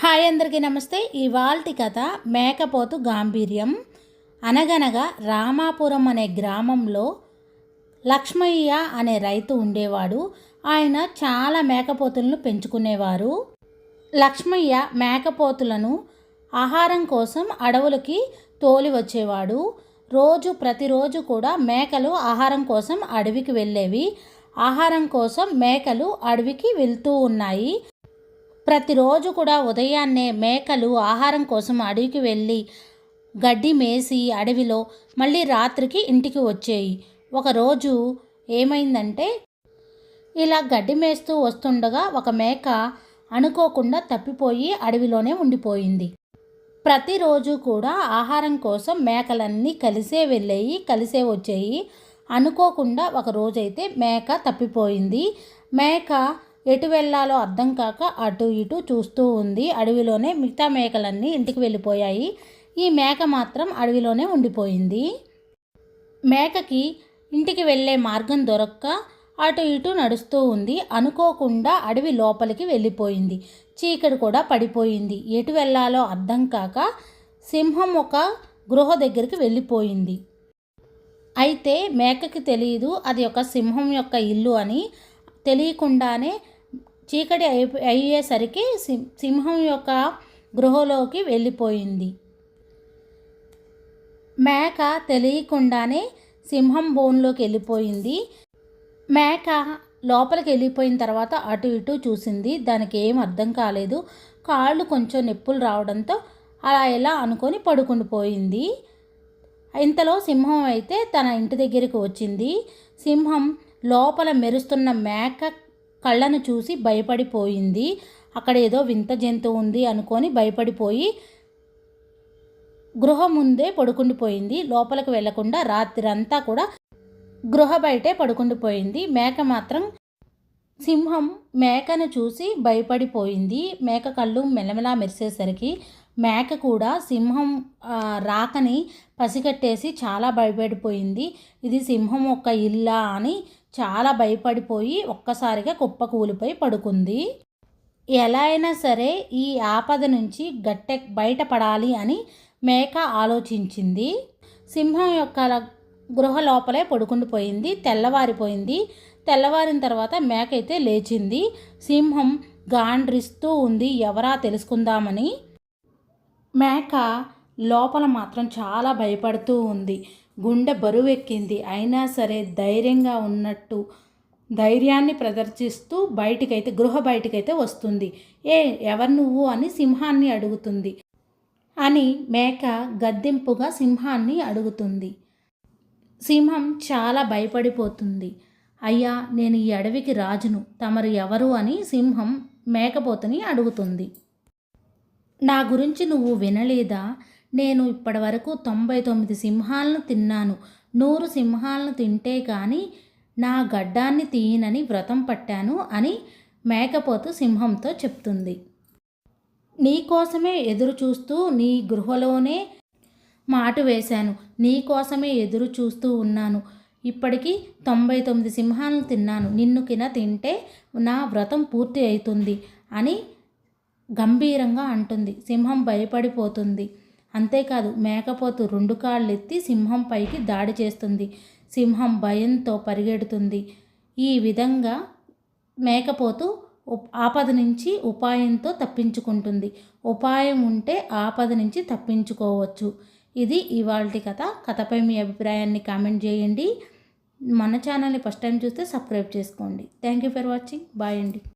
Hi అందరికీ నమస్తే. ఇవాల్టి కథ మేకపోతు గాంభీర్యం. అనగనగా రామాపురం అనే గ్రామంలో లక్ష్మయ్య అనే రైతు ఉండేవాడు. ఆయన చాలా మేకపోతులను పెంచుకునేవారు. లక్ష్మయ్య మేకపోతులను ఆహారం కోసం అడవులకి తోలి వచ్చేవాడు. రోజు ప్రతిరోజు కూడా మేకలు ఆహారం కోసం అడవికి వెళ్ళేవి. ఆహారం కోసం మేకలు అడవికి వెళ్తూ ఉన్నాయి. ప్రతిరోజు కూడా ఉదయాన్నే మేకలు ఆహారం కోసం అడవికి వెళ్ళి గడ్డి మేసి అడవిలో మళ్ళీ రాత్రికి ఇంటికి వచ్చేయి. ఒకరోజు ఏమైందంటే ఇలా గడ్డి మేస్తూ వస్తుండగా ఒక మేక అనుకోకుండా తప్పిపోయి అడవిలోనే ఉండిపోయింది. ప్రతిరోజు కూడా ఆహారం కోసం మేకలన్నీ కలిసే వెళ్ళేయి కలిసే వచ్చేయి. అనుకోకుండా ఒక రోజైతే మేక తప్పిపోయింది. మేక ఎటు వెళ్ళాలో అర్థం కాక అటు ఇటు చూస్తూ ఉంది. అడవిలోనే మిగతా మేకలన్నీ ఇంటికి వెళ్ళిపోయాయి. ఈ మేక మాత్రం అడవిలోనే ఉండిపోయింది. మేకకి ఇంటికి వెళ్ళే మార్గం దొరక్క అటు ఇటు నడుస్తూ ఉంది. అనుకోకుండా అడవి లోపలికి వెళ్ళిపోయింది. చీకటి కూడా పడిపోయింది. ఎటు వెళ్ళాలో అర్థం కాక సింహం ఒక గృహ దగ్గరికి వెళ్ళిపోయింది. అయితే మేకకి తెలియదు అది ఒక సింహం యొక్క ఇల్లు అని తెలియకుండానే చీకటి అయ్యేసరికి సింహం యొక్క గృహలోకి వెళ్ళిపోయింది. మేక తెలియకుండానే సింహం బోన్లోకి వెళ్ళిపోయింది. మేక లోపలికి వెళ్ళిపోయిన తర్వాత అటు ఇటు చూసింది. దానికి ఏం అర్థం కాలేదు. కాళ్ళు కొంచెం నొప్పులు రావడంతో అలా ఎలా అనుకొని పడుకుండిపోయింది ఇంతలో సింహం అయితే తన ఇంటి దగ్గరికి వచ్చింది. సింహం లోపల మెరుస్తున్న మేక కళ్ళను చూసి భయపడిపోయింది. అక్కడ ఏదో వింత జంతువు ఉంది అనుకొని భయపడిపోయి గృహ ముందే పడుకుండిపోయింది. లోపలికి వెళ్ళకుండా రాత్రి అంతా కూడా గృహ బయటే పడుకుండిపోయింది. మేక మాత్రం సింహం మేకను చూసి భయపడిపోయింది. మేక కళ్ళు మెలమెలా మెరిసేసరికి మేక కూడా సింహం రాకని పసిగట్టేసి చాలా భయపడిపోయింది. ఇది సింహం ఒక ఇల్లా అని చాలా భయపడిపోయి ఒక్కసారిగా కుప్ప కూలిపోయి పడుకుంది. ఎలా అయినా సరే ఈ ఆపద నుంచి గట్టె బయటపడాలి అని మేక ఆలోచించింది. సింహం యొక్క గృహ లోపలే పడుకుండిపోయింది తెల్లవారిపోయింది. తెల్లవారిన తర్వాత మేక అయితే లేచింది. సింహం గాండ్రిస్తూ ఉంది ఎవరా తెలుసుకుందామని. మేక లోపల మాత్రం చాలా భయపడుతూ ఉంది. గుండె బరువెక్కింది. అయినా సరే ధైర్యంగా ఉన్నట్టు ధైర్యాన్ని ప్రదర్శిస్తూ బయటికైతే గృహ బయటికైతే వస్తుంది. ఏ ఎవరు నువ్వు? అని సింహాన్ని అడుగుతుంది. అని మేక గద్దెంపుగా సింహాన్ని అడుగుతుంది. సింహం చాలా భయపడిపోతుంది. అయ్యా నేను ఈ అడవికి రాజును. తమరు ఎవరు అని సింహం మేకపోతని అడుగుతుంది. నా గురించి నువ్వు వినలేదా? నేను ఇప్పటివరకు తొంభై తొమ్మిది సింహాలను తిన్నాను. నూరు సింహాలను తింటే కానీ నా గడ్డాన్ని తీయనని వ్రతం పట్టాను అని మేకపోతు సింహంతో చెప్తుంది. నీకోసమే ఎదురు చూస్తూ నీ గృహలోనే మాటు వేశాను. నీకోసమే ఎదురు చూస్తూ ఉన్నాను. ఇప్పటికీ తొంభై తొమ్మిది సింహాలను తిన్నాను. నిన్ను కిన తింటే నా వ్రతం పూర్తి అవుతుంది అని గంభీరంగా అంటుంది. సింహం భయపడిపోతుంది. అంతేకాదు మేకపోతు రెండు కాళ్ళెత్తి సింహం పైకి దాడి చేస్తుంది. సింహం భయంతో పరిగెడుతుంది. ఈ విధంగా మేకపోతు ఆపద నుంచి ఉపాయంతో తప్పించుకుంటుంది. ఉపాయం ఉంటే ఆపద నుంచి తప్పించుకోవచ్చు. ఇది ఇవాళ కథ. కథపై మీ అభిప్రాయాన్ని కామెంట్ చేయండి. మన ఛానల్ని ఫస్ట్ టైం చూస్తే సబ్స్క్రైబ్ చేసుకోండి. Thank you for watching. Bye అండి.